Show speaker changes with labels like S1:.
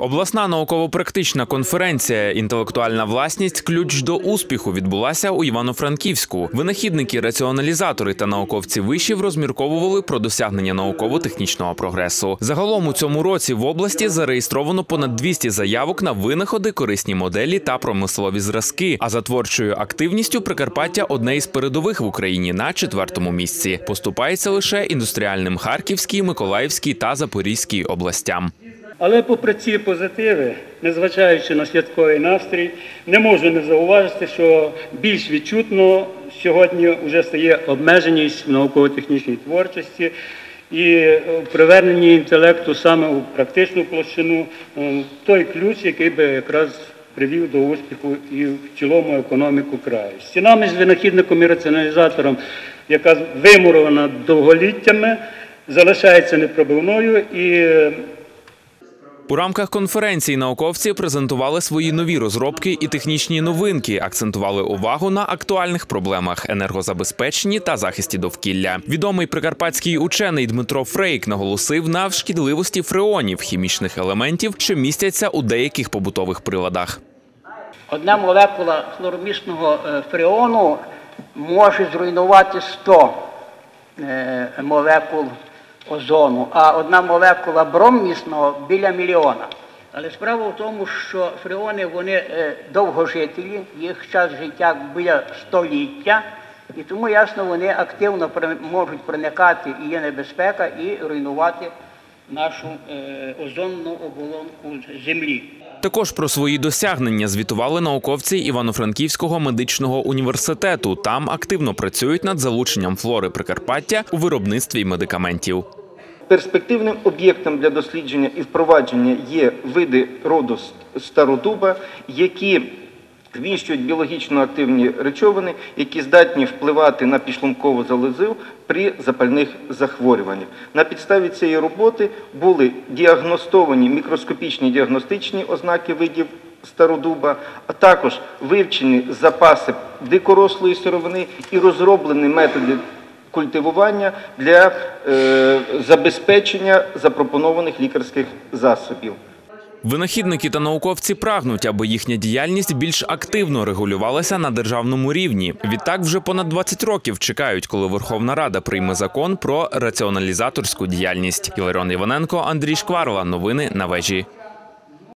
S1: Обласна науково-практична конференція Інтелектуальна власність ключ до успіху відбулася у Івано-Франківську. Винахідники, раціоналізатори та науковці вишів розмірковували про досягнення науково-технічного прогресу. Загалом у цьому році в області зареєстровано понад 200 заявок на винаходи, корисні моделі та промислові зразки. А за творчою активністю Прикарпаття одне із передових в Україні на четвертому місці. Поступається лише індустріальним Харківській, Миколаївській та Запорізькій областям.
S2: Але попри ці позитиви, незважаючи на святковий настрій, не можу не зауважити, що більш відчутно сьогодні вже стає обмеженість в науково-технічній творчості і е, в приверненні інтелекту саме у практичну площину, е, той ключ, який би якраз привів до успіху і в цілому економіку краю. Стіна між винахідником і раціоналізатором, яка вимурована довголіттями, залишається непробивною і е,
S1: У рамках конференції науковці презентували свої нові розробки і технічні новинки, акцентували увагу на актуальних проблемах енергозабезпеченні та захисті довкілля. Відомий прикарпатський учений Дмитро Фрейк наголосив на шкідливості фреонів хімічних елементів, що містяться у деяких побутових приладах.
S3: Одна молекула хлоромісного е, фреону може зруйнувати 100 е, молекул озону, а одна молекула броммісного біля мільйона. Але справа в тому, що фреони вони е, довгожителі, їх час життя біля століття, і тому ясно вони активно можуть проникати і є небезпека, і руйнувати нашу е, озонну оболонку Землі.
S1: Також про свої досягнення звітували науковці Івано-Франківського медичного університету. Там активно працюють над залученням флори Прикарпаття у виробництві медикаментів.
S4: Перспективним об'єктом для дослідження і впровадження є види роду стародуба, які вміщують біологічно активні речовини, які здатні впливати на підшлункову залозу при запальних захворюваннях. На підставі цієї роботи були діагностовані мікроскопічні діагностичні ознаки видів стародуба, а також вивчені запаси дикорослої сировини і розроблені методи культивування для е, забезпечення запропонованих лікарських засобів.
S1: Винахідники та науковці прагнуть, аби їхня діяльність більш активно регулювалася на державному рівні. Відтак вже понад 20 років чекають, коли Верховна Рада прийме закон про раціоналізаторську діяльність. Іларіон Іваненко, Андрій Шкварова. Новини на вежі.